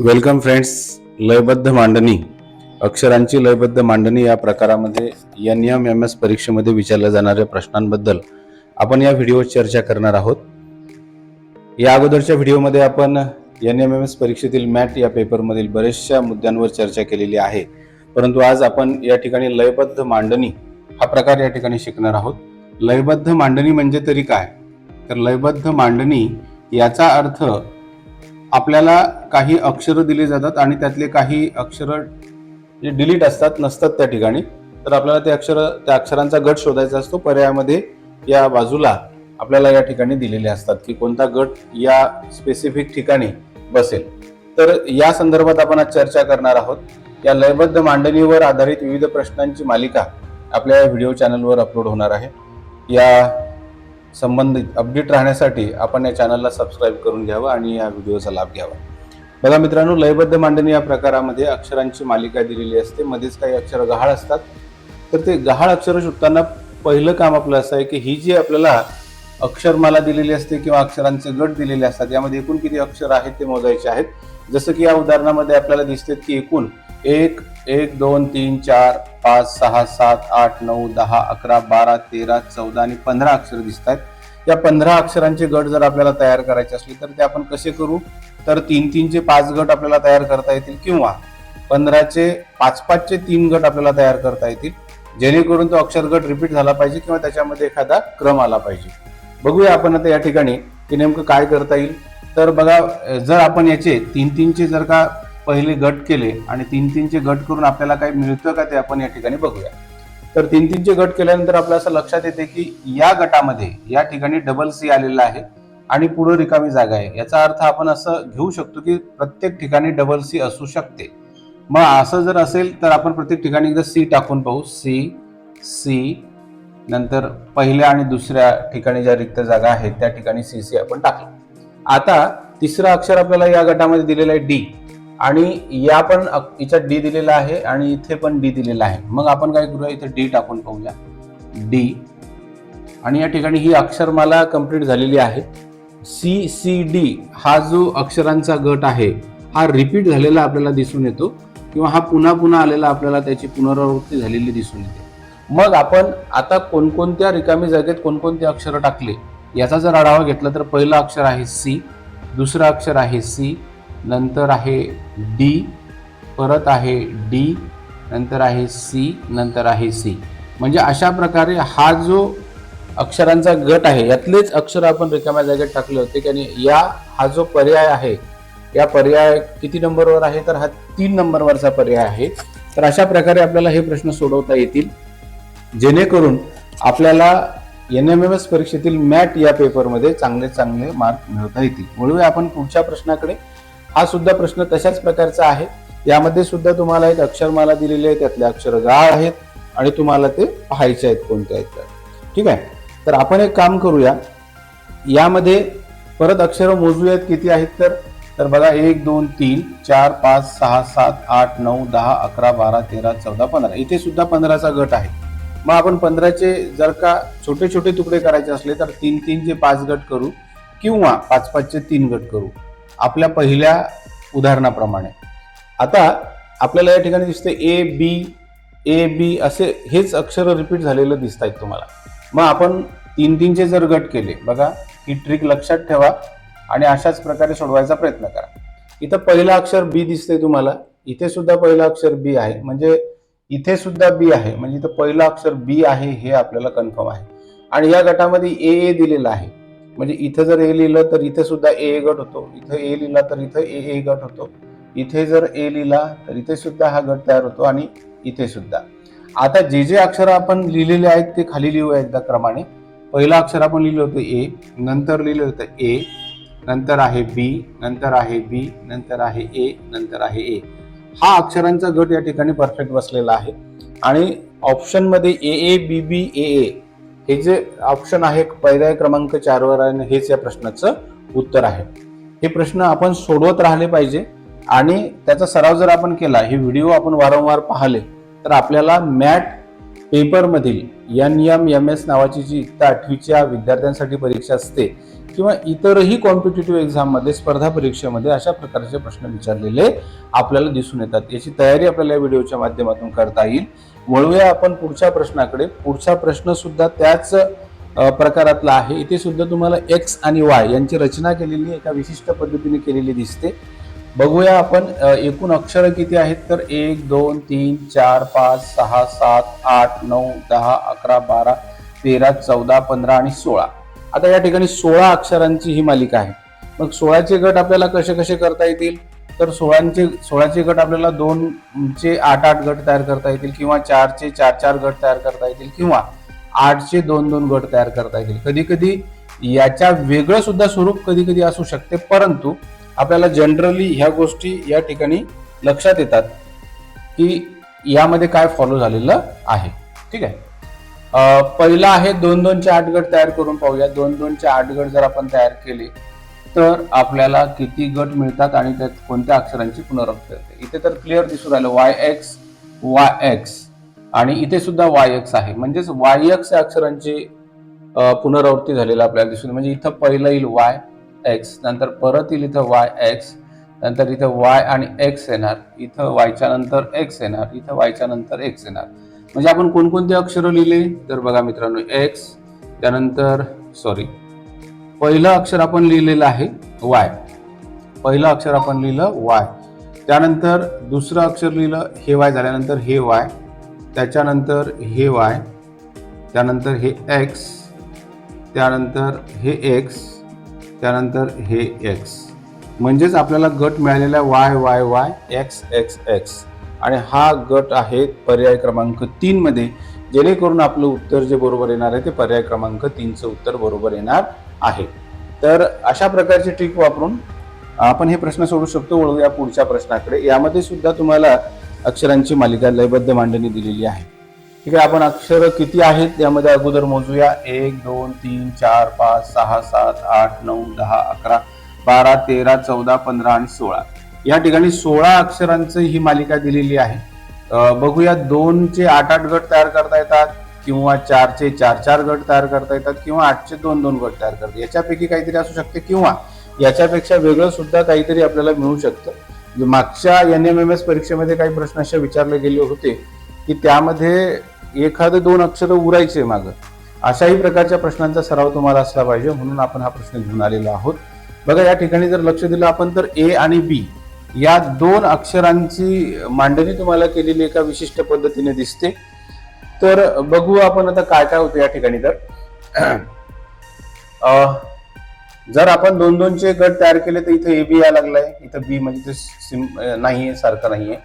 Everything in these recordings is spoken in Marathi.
वेलकम फ्रेंड्स लयबद्ध मांडणी. अक्षरांची लयबद्ध मांडणी या प्रकारामध्ये एन एम एम एस परीक्षेमध्ये विचारल्या जाणाऱ्या प्रश्नांबद्दल आपण या व्हिडिओवर चर्चा करणार आहोत. या अगोदरच्या व्हिडिओमध्ये आपण एन एम एम एस परीक्षेतील मॅट या पेपरमधील बरेचशा मुद्द्यांवर चर्चा केलेली आहे. परंतु आज आपण या ठिकाणी लयबद्ध मांडणी हा प्रकार या ठिकाणी शिकणार आहोत. लयबद्ध मांडणी म्हणजे तरी काय? तर लयबद्ध मांडणी याचा अर्थ आपल्याला काही अक्षरं दिली जातात आणि त्यातले काही अक्षरं जे डिलीट असतात नसतात त्या ठिकाणी. तर आपल्याला ते अक्षर त्या अक्षरांचा गट शोधायचा असतो. पर्यायामध्ये या बाजूला आपल्याला या ठिकाणी दिलेले असतात की कोणता गट या स्पेसिफिक ठिकाणी बसेल. तर या संदर्भात आपण आज चर्चा करणार आहोत. या लयबद्ध मांडणीवर आधारित विविध प्रश्नांची मालिका आपल्या या व्हिडिओ चॅनलवर अपलोड होणार आहे. या संबंधित अपडेट राहण्यासाठी आपण या चॅनलला सबस्क्राईब करून घ्यावं आणि या व्हिडिओचा लाभ घ्यावा. बघा मित्रांनो लयबद्ध मांडणी या प्रकारामध्ये अक्षरांची मालिका दिलेली असते. मध्येच काही अक्षर गहाळ असतात. तर ते गहाळ अक्षर शोधताना पहिलं काम आपलं असं आहे की ही जी आपल्याला अक्षरमाला दिलेली असते किंवा अक्षरांचे गट दिलेले असतात यामध्ये एकूण किती अक्षर आहेत ते मोजायचे आहेत. जसं की या उदाहरणामध्ये आपल्याला दिसते की एकूण एक एक दोन तीन चार पाच सहा सात आठ नऊ दहा अकरा बारा तेरा चौदा आणि पंधरा अक्षर दिसत आहेत या पंधरा अक्षरांचे गट जर आपल्याला तयार करायचे असले तर ते आपण कसे करू? तर तीन तीनचे पाच गट आपल्याला तयार करता येतील किंवा पंधराचे पाच पाचचे तीन गट आपल्याला तयार करता येतील जेणेकरून तो अक्षर गट रिपीट झाला पाहिजे किंवा त्याच्यामध्ये एखादा क्रम आला पाहिजे. बघूया आपण आता या ठिकाणी की नेमकं काय करता येईल. तर बघा जर आपण याचे तीन तीनचे जर का पहिले गट केले आणि तीन तीनचे गट करून आपल्याला काही मिळतं का ते आपण या ठिकाणी बघूया. तर तीन तीनचे गट केल्यानंतर आपल्या असं लक्षात येते की या गटामध्ये या ठिकाणी डबल सी आलेला आहे आणि पुढे रिकामी जागा आहे. याचा अर्थ आपण असं घेऊ शकतो की प्रत्येक ठिकाणी डबल सी असू शकते. मग असं जर असेल तर आपण प्रत्येक ठिकाणी एकदा सी टाकून पाहू. सी सी नंतर पहिल्या आणि दुसऱ्या ठिकाणी ज्या रिक्त जागा आहेत त्या ठिकाणी सी सी आपण टाकली. आता तिसरं अक्षर आपल्याला या गटामध्ये दिलेलं आहे डी आणि या पण अक- इथं डी दिलेला आहे आणि इथे पण डी दिलेला आहे. मग आपण काय करूया? इथे डी टाकून पाहूया. डी आणि या ठिकाणी ही अक्षरमाला कंप्लीट झालेली आहे. सी सी डी हा जो अक्षरांचा गट आहे हा रिपीट झालेला आपल्याला दिसून येतो किंवा हा पुन्हा पुन्हा आलेला आपल्याला त्याची पुनरावृत्ती झालेली दिसून येते. मग आपण आता कोणकोणत्या रिकामी जागेत कोणकोणते अक्षरं टाकले? याचा जर आढावा घेतला तर पहिलं अक्षर आहे सी दुसरं अक्षर आहे सी नंतर आहे डी परत आहे डी नंतर आहे सी नंतर आहे सी. म्हणजे अशा प्रकारे हा जो अक्षरांचा गट आहे यातलेच अक्षर आपण रिकाम्या जागेत टाकले होते की या हा जो पर्याय आहे या पर्याय किती नंबरवर आहे तर हा तीन नंबरवरचा पर्याय आहे. तर अशा प्रकारे आपल्याला हे प्रश्न सोडवता येतील. जेणेकरून आपल्याला एन एम एम एस परीक्षेतील मॅट या पेपरमध्ये चांगले चांगले मार्क मिळवता येतील. वळूया आपण पुढच्या प्रश्नाकडे. हा सुद्धा प्रश्न तशाच प्रकारचा आहे. यामध्ये सुद्धा तुम्हाला एक अक्षरमाला दिलेली आहे त्यातले अक्षर गाळ आहेत आणि तुम्हाला ते पाहायचे आहेत कोणते आहेत तर. ठीक आहे? तर आपण एक काम करूया. यामध्ये परत अक्षर मोजूयात किती आहेत तर. तर बघा एक दोन तीन चार पाच सहा सात आठ नऊ दहा अकरा बारा तेरा चौदा पंधरा. इथे सुद्धा पंधराचा गट आहे. मग आपण पंधराचे जर का छोटे छोटे तुकडे करायचे असले तर तीन तीनचे पाच गट करू किंवा पाच पाचचे तीन गट करू. आपल्या पहिल्या उदाहरणाप्रमाणे. आता आपल्याला या ठिकाणी दिसते ए बी ए बी असे हेच अक्षर रिपीट झालेलं दिसत आहेत तुम्हाला. मग आपण तीन तीनचे जर गट केले बघा ही ट्रिक लक्षात ठेवा आणि अशाच प्रकारे सोडवायचा प्रयत्न करा. इथं पहिलं अक्षर बी दिसतंय तुम्हाला. इथे सुद्धा पहिलं अक्षर बी आहे. म्हणजे इथे सुद्धा बी आहे. म्हणजे इथं पहिलं अक्षर बी आहे हे आपल्याला कन्फर्म आहे. आणि या गटामध्ये ए ए दिलेलं आहे. म्हणजे इथं जर ए लिहिलं तर इथे सुद्धा ए ए गट होतो. इथं ए लिहिला तर इथं ए ए गट होतो. इथे जर ए लिहिला तर इथे सुद्धा हा गट तयार होतो आणि इथे सुद्धा. आता जे जे अक्षर आपण लिहिलेले आहेत ते खाली लिहू एकदा क्रमाने. पहिलं अक्षर आपण लिहिलं होतं ए नंतर लिहिलं होतं ए नंतर आहे बी नंतर आहे बी नंतर आहे ए नंतर आहे ए. हा अक्षरांचा गट या ठिकाणी परफेक्ट बसलेला आहे. आणि ऑप्शनमध्ये ए ए बी बी ए ए हे जे ऑप्शन आहे पर्याय क्रमांक चारवर आहे हेच या प्रश्नाचं उत्तर आहे. हे प्रश्न आपण सोडवत राहिले पाहिजे आणि त्याचा सराव जर आपण केला हे व्हिडिओ आपण वारंवार पाहिले तर आपल्याला मॅट पेपरमधील एन एम एम एस नावाची जी आठवीच्या विद्यार्थ्यांसाठी परीक्षा असते किंवा इतरही कॉम्पिटेटिव्ह एक्झाममध्ये स्पर्धा परीक्षेमध्ये अशा प्रकारचे प्रश्न विचारलेले आपल्याला दिसून येतात. याची तयारी आपल्याला या व्हिडिओच्या माध्यमातून करता येईल. वळूया आपण पुढच्या प्रश्नाकडे. पुढचा प्रश्न सुद्धा त्याच प्रकारातला आहे. इथे सुद्धा तुम्हाला एक्स आणि वाय यांची रचना केलेली एका विशिष्ट पद्धतीने केलेली दिसते. बघूया आपण एकूण अक्षरं किती आहेत? तर एक दोन तीन चार पाच सहा सात आठ नऊ दहा अकरा बारा तेरा चौदा पंधरा आणि सोळा. आता या ठिकाणी सोळा अक्षरांची ही मालिका आहे. मग सोळाचे गट आपल्याला कसे कसे करता येतील? तर सोळांचे सोळाचे गट आपल्याला दोनचे आठ आठ गट तयार करता येतील किंवा चारचे चार चार गट तयार करता येतील किंवा आठचे दोन दोन गट तयार करता येतील. कधी कधी याच्या वेगळं सुद्धा स्वरूप कधी कधी असू शकते परंतु आपल्याला जनरली ह्या गोष्टी या ठिकाणी लक्षात येतात की यामध्ये काय फॉलो झालेलं आहे. ठीक आहे? पहिला आहे दोन दोनचे आठ गट तयार करून पाहूया दोन दोनचे आठ गट जर आपण तयार केले तर आपल्याला किती गट मिळतात आणि त्यात कोणत्या अक्षरांची पुनरावृत्ती होते? इथे तर क्लिअर दिसून राहिलं वाय एक्स वाय एक्स आणि इथे सुद्धा वाय एक्स आहे. म्हणजेच वाय एक्स या अक्षरांची पुनरावृत्ती झालेलं आपल्याला दिसून म्हणजे इथं पहिलं येईल वाय एक्स नंतर परत येईल इथं वाय एक्स नंतर इथं वाय आणि एक्स येणार. इथं वायच्या नंतर एक्स येणार इथं वायच्या नंतर एक्स येणार. म्हणजे आपण कोणकोणते अक्षरं लिहिले? तर बघा मित्रांनो एक्स त्यानंतर सॉरी पहिलं अक्षर आपण लिहिलेलं आहे वाय पहिलं अक्षर आपण लिहिलं वाय त्यानंतर दुसरं अक्षर लिहिलं हे वाय झाल्यानंतर हे वाय त्याच्यानंतर हे वाय त्यानंतर हे एक्स त्यानंतर हे एक्स त्यानंतर हे एक्स म्हणजेच आपल्याला गट मिळालेला Y Y Y X X X आणि हा गट आहे पर्याय क्रमांक तीन मध्ये. जेणेकरून आपलं उत्तर जे बरोबर येणार आहे ते पर्याय क्रमांक तीनचं उत्तर बरोबर येणार आहे. तर अशा प्रकारची ट्रिक वापरून आपण हे प्रश्न सोडू शकतो वळूया पुढच्या प्रश्नाकडे. यामध्ये सुद्धा तुम्हाला अक्षरांची मालिका लयबद्ध मांडणी दिलेली आहे. ठीक आहे आपण अक्षर किती आहेत यामध्ये अगोदर मोजूया. एक दोन तीन चार पाच सहा सात आठ नऊ दहा अकरा बारा तेरा चौदा पंधरा आणि सोळा. या ठिकाणी सोळा अक्षरांची ही मालिका दिलेली आहे. बघूया दोनचे आठ आठ गट तयार करता येतात किंवा चारचे चार चार गट तयार करता येतात किंवा आठचे दोन दोन गट तयार करतात. याच्यापैकी काहीतरी असू शकते किंवा याच्यापेक्षा वेगळं सुद्धा काहीतरी आपल्याला मिळू शकतं. म्हणजे मागच्या एन एम एम एस परीक्षेमध्ये काही प्रश्न असे विचारले गेले होते की त्यामध्ये एखादं दोन अक्षर उरायचे मागं. अशाही प्रकारच्या प्रश्नांचा सराव तुम्हाला असला पाहिजे म्हणून आपण हा प्रश्न घेऊन आलेलो आहोत. बघा या ठिकाणी जर लक्ष दिलं आपण तर ए आणि बी या दोन अक्षरांची मांडणी तुम्हाला केलेली एका विशिष्ट पद्धतीने दिसते. तर बघू आपण आता काय काय होतं या ठिकाणी तर. जर आपण दोन दोनचे गट तयार केले तर इथं ए बी या लागलाय. इथं बी म्हणजे ते सिम नाहीये सारखं नाहीये.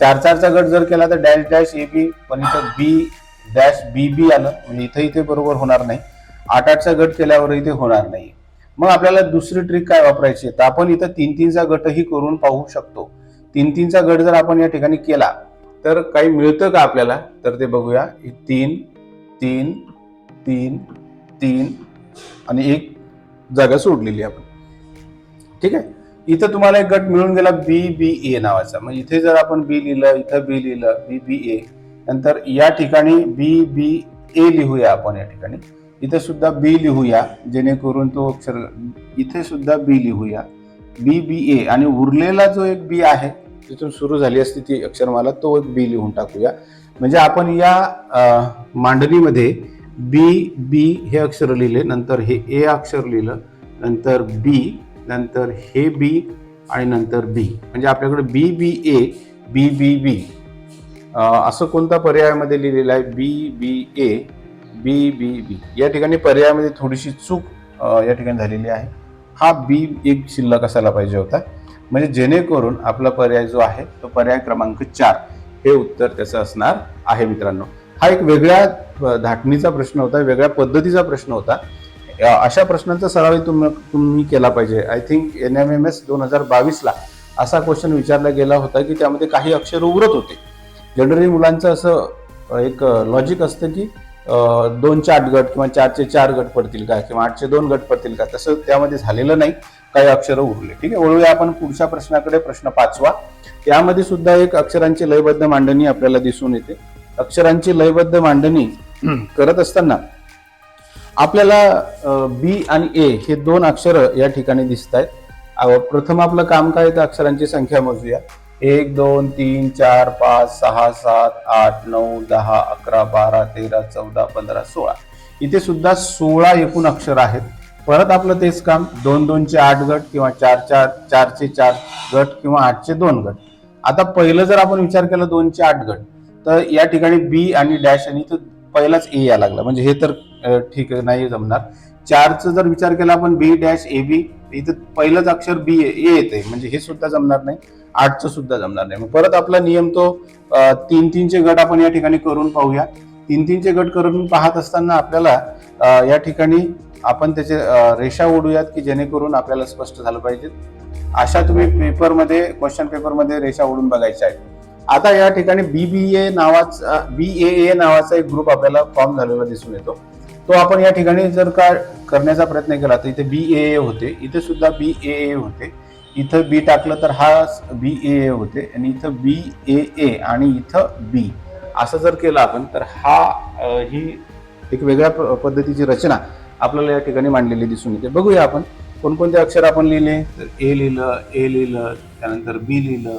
चार चारचा गट जर केला तर डॅश डॅश ए बी पण इथं बी डॅश बी बी आलं. म्हणजे इथं इथे बरोबर होणार नाही. आठ आठचा गट केल्यावर इथे होणार नाही. मग आपल्याला दुसरी ट्रिक काय वापरायची तर आपण इथं तीन तीनचा गटही करून पाहू शकतो. तीन तीनचा गट जर आपण या ठिकाणी केला तर काही मिळतं का आपल्याला? तर ते बघूया. तीन तीन तीन तीन आणि एक जागा सोडलेली आपण. ठीक आहे? इथं तुम्हाला एक गट मिळून गेला बी बी ए नावाचा. म्हणजे इथे जर आपण बी लिहिलं इथं बी लिहिलं बी बी ए नंतर या ठिकाणी बी बी ए लिहूया आपण या ठिकाणी. इथे सुद्धा बी लिहूया जेणेकरून तो अक्षर इथे सुद्धा बी लिहूया. बी बी ए आणि उरलेला जो एक बी आहे तिथून सुरू झाली असती ती अक्षरमाला तो एक बी लिहून टाकूया. म्हणजे आपण या मांडणीमध्ये बी बी हे अक्षर लिहिले नंतर हे ए अक्षर लिहिलं नंतर बी नंतर हे बी आणि नंतर बी. म्हणजे आपल्याकडे बी बी ए बी बी बी. असं कोणता पर्यायामध्ये लिहिलेलं आहे? बी बी ए बी बी बी. या ठिकाणी पर्यायामध्ये थोडीशी चूक या ठिकाणी झालेली आहे. हा बी एक शिल्लक असायला पाहिजे होता. म्हणजे जेणेकरून आपला पर्याय जो आहे तो पर्याय क्रमांक चार हे उत्तर त्याचं असणार आहे मित्रांनो. हा एक वेगळ्या धाटणीचा प्रश्न होता वेगळ्या पद्धतीचा प्रश्न होता. अशा प्रश्नांचा सराव तुम्ही तुम्ही केला पाहिजे. I think N M M S दोन हजार बावीसला असा क्वेश्चन विचारला गेला होता की त्यामध्ये काही अक्षर उरत होते. जनरली मुलांचं असं एक लॉजिक असतं की दोन दोनचे आठ गट किंवा चारचे चार गट पडतील का किंवा आठचे दोन गट पडतील का? तसं त्यामध्ये झालेलं नाही. काही अक्षरं उरले. ठीक आहे? वळूया आपण पुढच्या प्रश्नाकडे. प्रश्न पाचवा. यामध्ये सुद्धा एक अक्षरांची लयबद्ध मांडणी आपल्याला दिसून येते. अक्षरांची लयबद्ध मांडणी करत असताना आपल्याला बी आणि ए हे दोन अक्षर या ठिकाणी दिसत आहेत प्रथम आपलं काम काय तर अक्षरांची संख्या मोजूया. एक दोन तीन चार पाच सहा सात आठ नऊ दहा अकरा बारा तेरा चौदा पंधरा सोळा. इथे सुद्धा सोळा एकूण अक्षर आहेत. परत आपलं तेच काम दोन दोनचे आठ गट किंवा चार चार चारचे चार गट किंवा आठचे दोन गट. आता पहिलं जर आपण विचार केला दोनचे आठ गट तर या ठिकाणी बी आणि डॅश आणि इथं पहिलाच ए या लागला. म्हणजे हे तर ठीक आहे, नाही जमणार. चारचं जर विचार केला आपण बी डॅश ए बी इथं पहिलंच अक्षर बी ए येते म्हणजे हे सुद्धा जमणार नाही. आठचं सुद्धा जमणार नाही. मग परत आपला नियम तो तीन तीनचे गट आपण या ठिकाणी करून पाहूया. तीन तीनचे गट करून पाहत असताना आपल्याला या ठिकाणी आपण त्याचे रेषा ओढूयात की जेणेकरून आपल्याला स्पष्ट झालं पाहिजे. अशा तुम्ही पेपरमध्ये क्वेश्चन पेपरमध्ये रेषा ओढून बघायच्या आहेत. आता या ठिकाणी बी बी ए नावाचा बी ए ए नावाचा एक ग्रुप आपल्याला फॉर्म झालेला दिसून येतो. तो आपण या ठिकाणी जर का करण्याचा प्रयत्न केला तर इथे बी ए ए होते. इथे सुद्धा बी ए ए होते. इथं बी टाकलं तर हा बी ए ए होते आणि इथं बी ए ए आणि इथं बी. असं जर केलं आपण तर हा ही एक वेगळ्या प- पद्धतीची रचना आपल्याला या ठिकाणी मांडलेली दिसून येते. बघूया आपण कोणकोणते अक्षर आपण लिहिले? तर ए लिहिलं ए लिहिलं त्यानंतर बी लिहिलं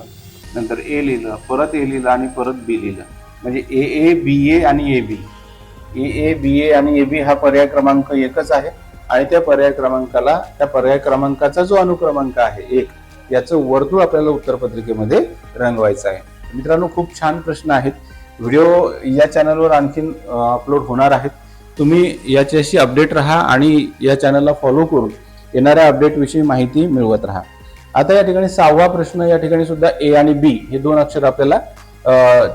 नंतर ए लिहिलं परत ए लिहिलं आणि परत बी लिहिलं. म्हणजे ए ए बी ए आणि A B. A A B ए आणि ए बी हा पर्याय क्रमांक एकच आहे. आणि त्या पर्याय क्रमांकाला त्या पर्याय क्रमांकाचा जो अनुक्रमांक आहे एक याचं वर्तुळ आपल्याला उत्तरपत्रिकेमध्ये रंगवायचं आहे. मित्रांनो खूप छान प्रश्न आहेत. व्हिडिओ या चॅनलवर आणखीन अपलोड होणार आहेत. तुम्ही याच्याशी अपडेट राहा आणि या चॅनलला फॉलो करून येणाऱ्या अपडेटविषयी माहिती मिळवत राहा. आता या ठिकाणी सहावा प्रश्न या ठिकाणी सुद्धा ए आणि बी हे दोन अक्षर आपल्याला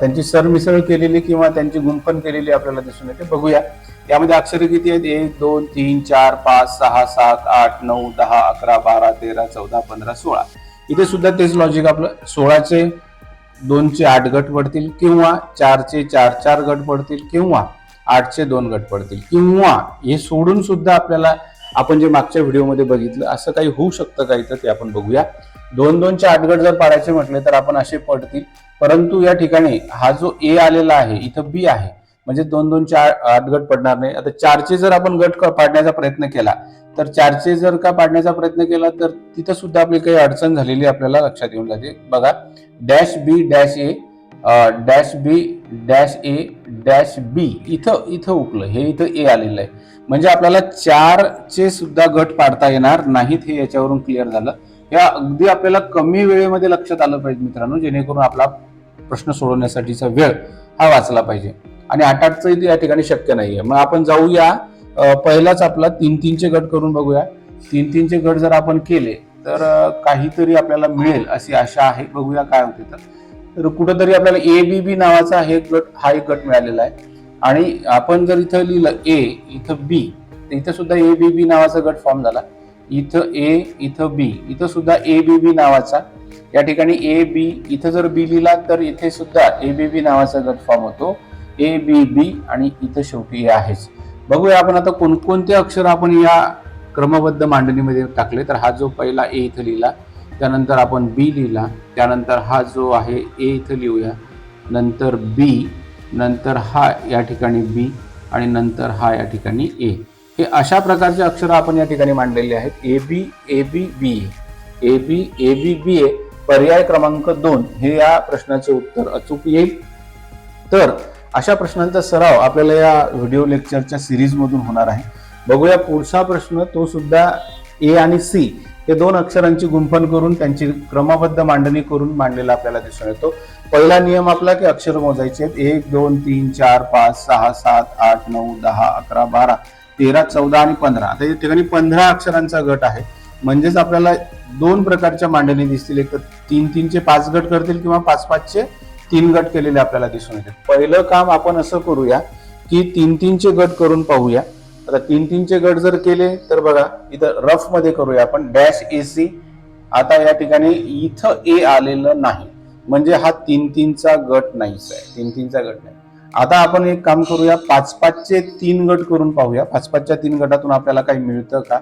त्यांची सरमिसळ केलेली किंवा त्यांची गुंफण केलेली आपल्याला दिसून येते. बघूया. यामध्ये अक्षरे किती आहेत? एक दोन तीन चार पाच सहा सात आठ नऊ दहा अकरा बारा तेरा चौदा पंधरा सोळा. इथे सुद्धा तेच लॉजिक आपलं. सोळाचे दोनचे आठ गट पडतील किंवा चारचे चार चार गट पडतील किंवा आठचे दोन गट पडतील. किंवा हे सोडून सुद्धा आपल्याला आपण जे मागच्या व्हिडिओमध्ये बघितलं असं काही होऊ शकतं का इथं ते आपण बघूया. दोन दोनचे आठ गट जर पाडायचे म्हटले तर आपण असे पडतील. परंतु या ठिकाणी हा जो ए आलेला आहे इथं बी आहे म्हणजे दोन दोन चार आठ गट पडणार नाही. आता चारचे जर आपण गट क- पाडण्याचा प्रयत्न केला तर चारचे जर का पाडण्याचा प्रयत्न केला तर तिथं सुद्धा आपली काही अडचण झालेली आपल्याला लक्षात येऊन जाते. बघा dash B dash A dash B dash A dash B इथं इथं उकलं. हे इथं ए आलेलं आहे. म्हणजे आपल्याला चारचे सुद्धा गट पाडता येणार नाहीत हे याच्यावरून क्लिअर झालं. या अगदी आपल्याला कमी वेळेमध्ये लक्षात आलं पाहिजे मित्रांनो जेणेकरून आपला प्रश्न सोडवण्यासाठीचा वेळ हा वाचला पाहिजे. आणि आठ आठचं या ठिकाणी शक्य नाहीये. मग आपण जाऊया पहिलाच आपला तीन तीनचे गट करून बघूया. तीन तीनचे गट जर आपण केले तर काहीतरी आपल्याला मिळेल अशी आशा आहे. बघूया काय होते तर. तर कुठंतरी आपल्याला ए बी बी नावाचा हे गट हा एक गट मिळालेला आहे. आणि आपण जर इथं लिहिलं ए इथं बी तर इथं सुद्धा ए बी बी नावाचा गट फॉर्म झाला. इथं ए इथं बी इथं सुद्धा ए बी बी नावाचा. या ठिकाणी ए बी इथं जर बी लिहिला तर इथे सुद्धा ए बी बी नावाचा गट फॉर्म होतो. ए बी बी आणि इथं शेवटी ए आहेच. बघूया आपण आता कोणकोणते अक्षर आपण या क्रमबद्ध मांडणीमध्ये टाकले. तर हा जो पहिला ए इथं लिहिला त्यानंतर आपण बी लिहिला त्यानंतर हा जो आहे ए इथं लिहूया नंतर बी नंतर हा या ठिकाणी बी आणि नंतर हा या ठिकाणी ए हे अशा प्रकारचे अक्षर आपण या ठिकाणी मांडलेले आहेत. A B A B B A A B A B बी ए पर्याय क्रमांक दोन हे या प्रश्नाचे उत्तर अचूक येईल. तर अशा प्रश्नांचा सराव आपल्याला या व्हिडिओ लेक्चरच्या सिरीजमधून होणार आहे. बघूया पुढचा प्रश्न तो सुद्धा ए आणि सी हे दोन अक्षरांची गुंफण करून त्यांची क्रमबद्ध मांडणी करून मांडलेला आपल्याला दिसून येतो. पहिला नियम आपला की अक्षर मोजायचे आहेत. एक दोन तीन चार पाच सहा सात आठ नऊ दहा अकरा बारा तेरा चौदा आणि पंधरा. आता या ठिकाणी पंधरा अक्षरांचा गट आहे. म्हणजेच आपल्याला दोन प्रकारच्या मांडणी दिसतील. एक तीन तीनचे पाच गट करतील किंवा पाच पाचचे तीन गट केलेले आपल्याला दिसून येते पहिलं काम आपण असं करूया की तीन तीनचे गट करून पाहूया. आता तीन तीनचे गट जर केले तर बघा इथं रफमध्ये करूया आपण. डॅश ए सी आता या ठिकाणी इथं ए आलेलं नाही. म्हणजे हा तीन तीनचा गट नाहीच आहे. तीन तीनचा गट नाही. आता आपण एक काम करूया. पाच पाचचे तीन गट करून पाहूया. पाच पाचच्या तीन गटातून आपल्याला काही मिळतं का?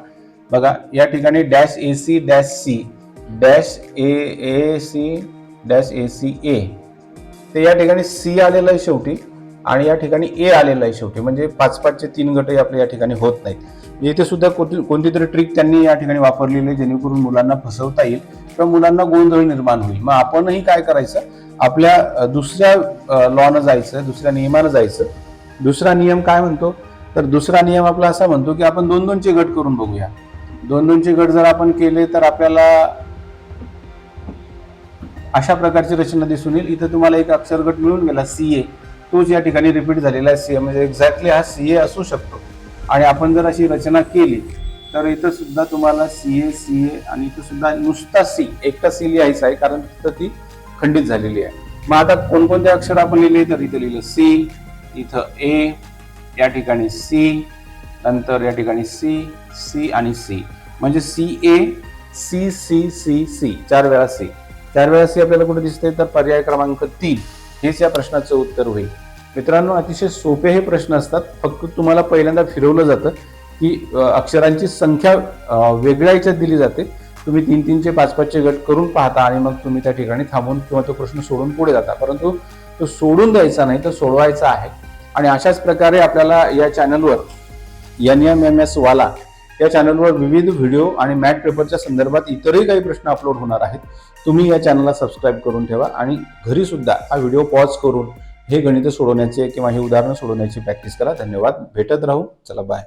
बघा या ठिकाणी dash A C dash C dash A A C dash A C A ते या ठिकाणी सी आलेलं आहे शेवटी आणि या ठिकाणी ए आलेलं आहे शेवटी. म्हणजे पाच पाचचे तीन गटही आपले या ठिकाणी होत नाहीत. म्हणजे इथे सुद्धा कोणती कोणती तरी ट्रिक त्यांनी या ठिकाणी वापरलेली आहे जेणेकरून मुलांना फसवता येईल किंवा मुलांना गोंधळ निर्माण होईल. मग आपणही काय करायचं? आपल्या दुसऱ्या लॉनं जायचं दुसऱ्या नियमानं जायचं. दुसरा नियम काय म्हणतो? तर दुसरा नियम आपला असा म्हणतो की आपण दोन दोनचे गट करून बघूया. दोन दोनचे गट जर आपण केले तर आपल्याला अशा प्रकारची रचना दिसून येईल. इथं तुम्हाला एक अक्षर गट मिळून गेला सी ए तोच या ठिकाणी रिपीट झालेला आहे सी ए म्हणजे एक्झॅक्टली हा सी ए असू शकतो. आणि आपण जर अशी रचना केली तर इथं सुद्धा तुम्हाला सी ए सी ए आणि इथं सुद्धा नुसता सी एकटा सी लिहायचा आहे कारण तिथं ती खंडित झालेली आहे. मग आता कोणकोणते अक्षर आपण लिहिले तर इथं लिहिलं सी इथं ए या ठिकाणी सी नंतर या ठिकाणी सी सी आणि सी म्हणजे C A C C C C चार वेळा सी त्यावेळेस वेळा आपल्याला कुठे दिसते तर पर्याय क्रमांक तीन हेच या प्रश्नाचं उत्तर होईल. मित्रांनो अतिशय सोपे हे प्रश्न असतात. फक्त तुम्हाला पहिल्यांदा फिरवलं जातं की अक्षरांची संख्या वेगळ्या याच्यात दिली जाते. तुम्ही तीन तीनचे पाच पाचचे गट करून पाहता आणि मग तुम्ही त्या ठिकाणी थांबून किंवा तो प्रश्न सोडून पुढे जाता. परंतु तो सोडून द्यायचा नाही तर सोडवायचा आहे. आणि अशाच प्रकारे आपल्याला या चॅनलवर एन एम एम एस वाला या चॅनलवर विविध व्हिडिओ आणि मॅट पेपरच्या संदर्भात इतरही काही प्रश्न अपलोड होणार आहेत. तुम्ही या चॅनलला सबस्क्राईब करून ठेवा आणि घरीसुद्धा हा व्हिडिओ पॉज करून हे गणित सोडवण्याचे किंवा हे उदाहरणं सोडवण्याची प्रॅक्टिस करा. धन्यवाद. भेटत राहू. चला बाय